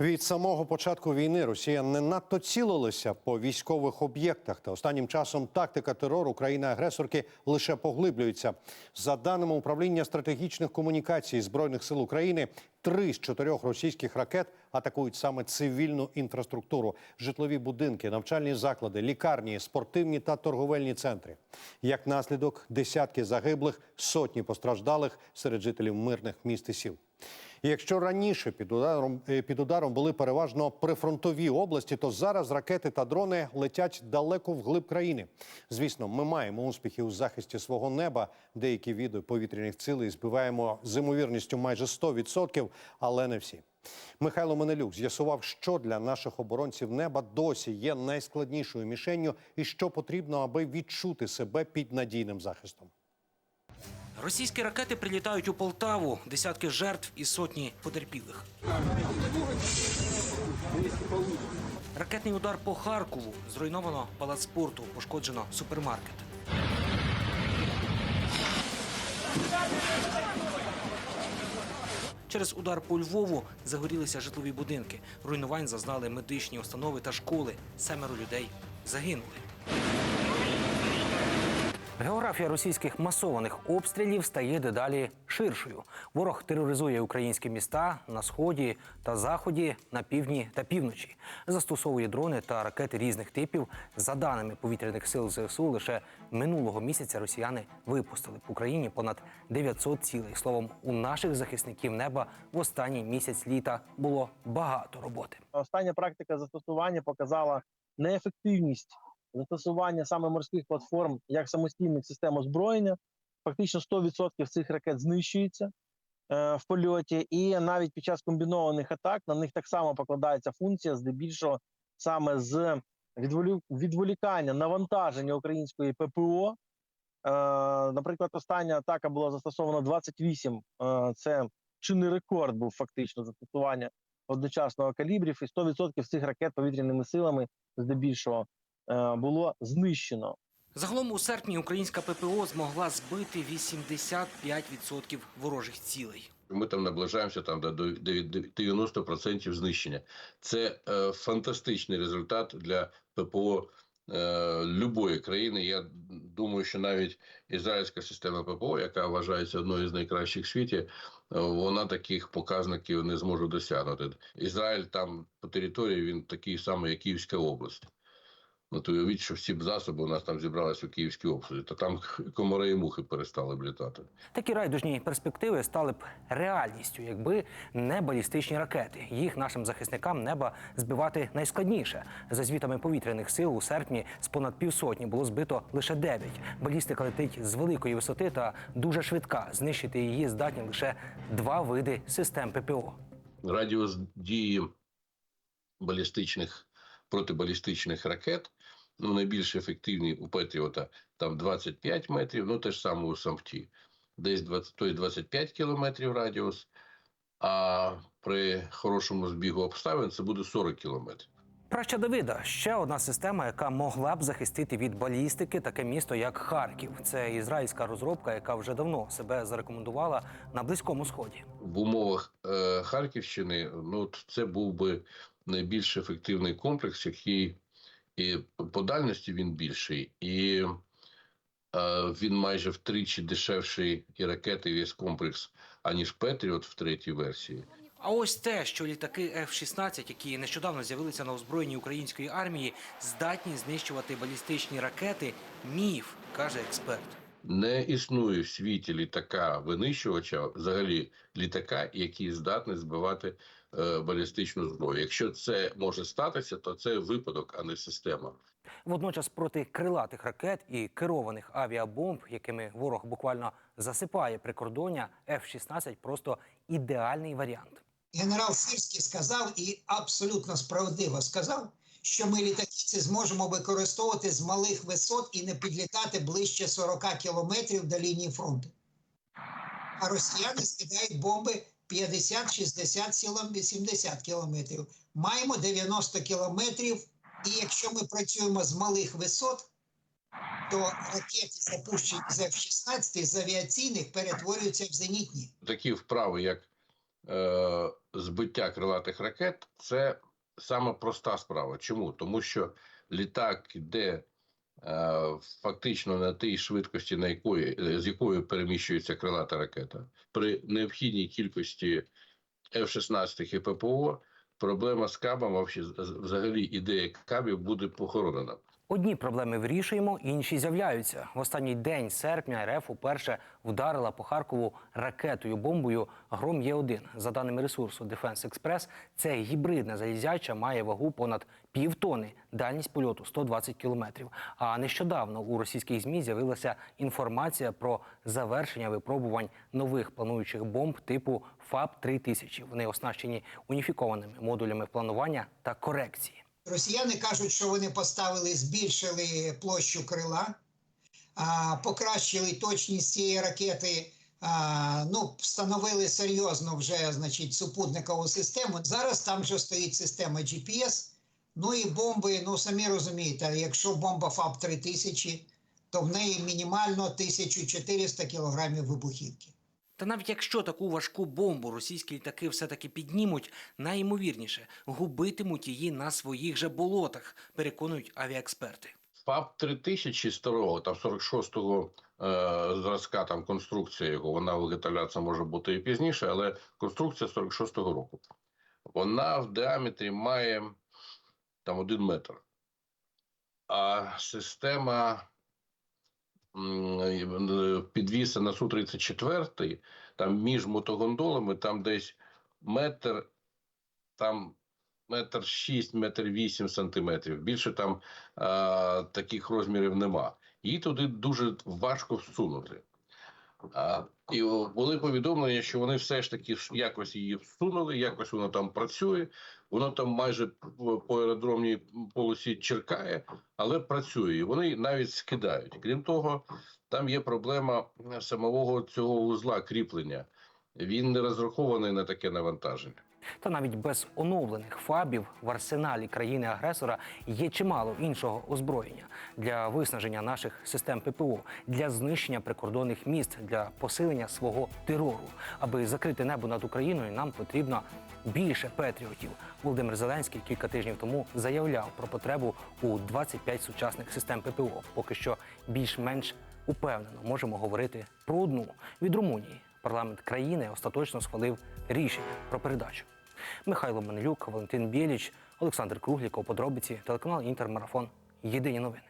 Від самого початку війни Росія не надто цілилася по військових об'єктах. Та останнім часом тактика терору країни-агресорки лише поглиблюється. За даними управління стратегічних комунікацій збройних сил України, три з чотирьох російських ракет атакують саме цивільну інфраструктуру, житлові будинки, навчальні заклади, лікарні, спортивні та торговельні центри. Як наслідок, десятки загиблих, сотні постраждалих серед жителів мирних міст і сіл. Якщо раніше під ударом е, під ударом були переважно прифронтові області, то зараз ракети та дрони летять далеко вглиб країни. Звісно, ми маємо успіхи у захисті свого неба. Деякі віди повітряних цілей збиваємо з ймовірністю майже 100%, але не всі. Михайло Менелюк з'ясував, що для наших оборонців неба досі є найскладнішою мішенню, і що потрібно, аби відчути себе під надійним захистом. Російські ракети прилітають у Полтаву, десятки жертв і сотні потерпілих. Ракетний удар по Харкову. Зруйновано палац спорту, пошкоджено супермаркет. Через удар по Львову загорілися житлові будинки. Руйнувань зазнали медичні установи та школи. Семеро людей загинули. Географія російських масованих обстрілів стає дедалі ширшою. Ворог тероризує українські міста на сході та заході, на півдні та півночі. Застосовує дрони та ракети різних типів. За даними повітряних сил ЗСУ, лише минулого місяця росіяни випустили по Україні понад 900 цілей. Словом, у наших захисників неба в останній місяць літа було багато роботи. Остання практика застосування показала неефективність застосування саме морських платформ як самостійних систем озброєння. Фактично 100% цих ракет знищується е, в польоті, і навіть під час комбінованих атак на них так само покладається функція, здебільшого саме з відволікання навантаження української ППО. Е, наприклад, остання атака була застосована 28. Е, це чинний рекорд був фактично застосування одночасного калібрів, і 100% цих ракет повітряними силами здебільшого було знищено. Загалом у серпні українська ППО змогла збити 85% ворожих цілей. Ми там наближаємося там до 90% знищення. Це е, фантастичний результат для ППО е, любої країни. Я думаю, що навіть ізраїльська система ППО, яка вважається одною з найкращих в світі, е, вона таких показників не зможе досягнути. Ізраїль там по території він такий самий, як Київська область. То уявіть, що всі б засоби у нас там зібралися у Київській області, то там комари і мухи перестали б літати. Такі райдужні перспективи стали б реальністю, якби не балістичні ракети. Їх нашим захисникам неба збивати найскладніше. За звітами повітряних сил у серпні з понад півсотні було збито лише 9. Балістика летить з великої висоти та дуже швидка. Знищити її здатні лише два види систем ППО. радіус дії балістичних протибалістичних ракет. Ну, найбільш ефективний у Петріота там 25 метрів, ну те ж саме у Сампті. Десь 20, тобто 25 кілометрів радіус, а при хорошому збігу обставин це буде 40 кілометрів. Праща Давида ще одна система, яка могла б захистити від балістики таке місто, як Харків. Це ізраїльська розробка, яка вже давно себе зарекомендувала на близькому сході. В умовах е, Харківщини ну, це був би найбільш ефективний комплекс, який і по дальності він більший, і е, він майже втричі дешевший і ракети, і весь комплекс, аніж Петріот в третій версії. А ось те, що літаки F-16, які нещодавно з'явилися на озброєнні української армії, здатні знищувати балістичні ракети, міф, каже експерт. Не існує в світі літака винищувача, взагалі літака, який здатний збивати балістичну зброю. Якщо це може статися, то це випадок, а не система. Водночас проти крилатих ракет і керованих авіабомб, якими ворог буквально засипає прикордоння, F-16 просто ідеальний варіант. генерал Сирський сказав і абсолютно справедливо сказав, що ми літаки зможемо використовувати з малих висот і не підлітати ближче 40 кілометрів до лінії фронту. А росіяни скидають бомби 50, 60, сілом 80 кілометрів. Маємо 90 кілометрів, і якщо ми працюємо з малих висот, то ракети, запущені з F-16, з авіаційних, перетворюються в зенітні. Такі вправи, як е, збиття крилатих ракет це саме проста справа. Чому? Тому що літак йде е, фактично на тій швидкості, на якої, е, з якою переміщується крилата ракета. При необхідній кількості F-16 і ППО проблема з кабами взагалі ідея кабів буде похоронена. Одні проблеми вирішуємо, інші з'являються. В останній день серпня РФ уперше вдарила по Харкову ракетою бомбою Гром Є1. За даними ресурсу Defense Express, це гібридна залізяча має вагу понад півтони, дальність польоту 120 кілометрів. А нещодавно у російських змі з'явилася інформація про завершення випробувань нових плануючих бомб типу ФАБ 3000 Вони оснащені уніфікованими модулями планування та корекції. Росіяни кажуть, що вони поставили, збільшили площу крила, покращили точність цієї ракети. Ну, встановили серйозно вже значить, супутникову систему. Зараз там вже стоїть система GPS. Ну і бомби, ну самі розумієте, якщо бомба ФАБ 3000, то в неї мінімально 1400 кілограмів вибухівки. Та навіть якщо таку важку бомбу російські літаки все-таки піднімуть, найімовірніше губитимуть її на своїх же болотах, переконують авіаексперти. ФАП 3000 старого, там 46-го е, зразка, там конструкція його, вона виготовлятися може бути і пізніше, але конструкція 46-го року. Вона в діаметрі має там один метр. А система підвіса на Су-34, там між мотогондолами, там десь метр, там метр шість, метр вісім сантиметрів. Більше там а, таких розмірів нема. Її туди дуже важко всунути. І були повідомлення, що вони все ж таки якось її всунули, якось воно там працює, воно там майже по аеродромній полосі черкає, але працює. І вони навіть скидають. Крім того, там є проблема самого цього вузла кріплення. Він не розрахований на таке навантаження. Та навіть без оновлених фабів в арсеналі країни-агресора є чимало іншого озброєння для виснаження наших систем ППО, для знищення прикордонних міст, для посилення свого терору. Аби закрити небо над Україною, нам потрібно більше патріотів. Володимир Зеленський кілька тижнів тому заявляв про потребу у 25 сучасних систем ППО. Поки що більш-менш упевнено можемо говорити про одну від Румунії. Парламент країни остаточно схвалив рішення про передачу. Михайло Манелюк, Валентин Біліч, Олександр Кругліков, подробиці, телеканал Інтермарафон. Єдині новини.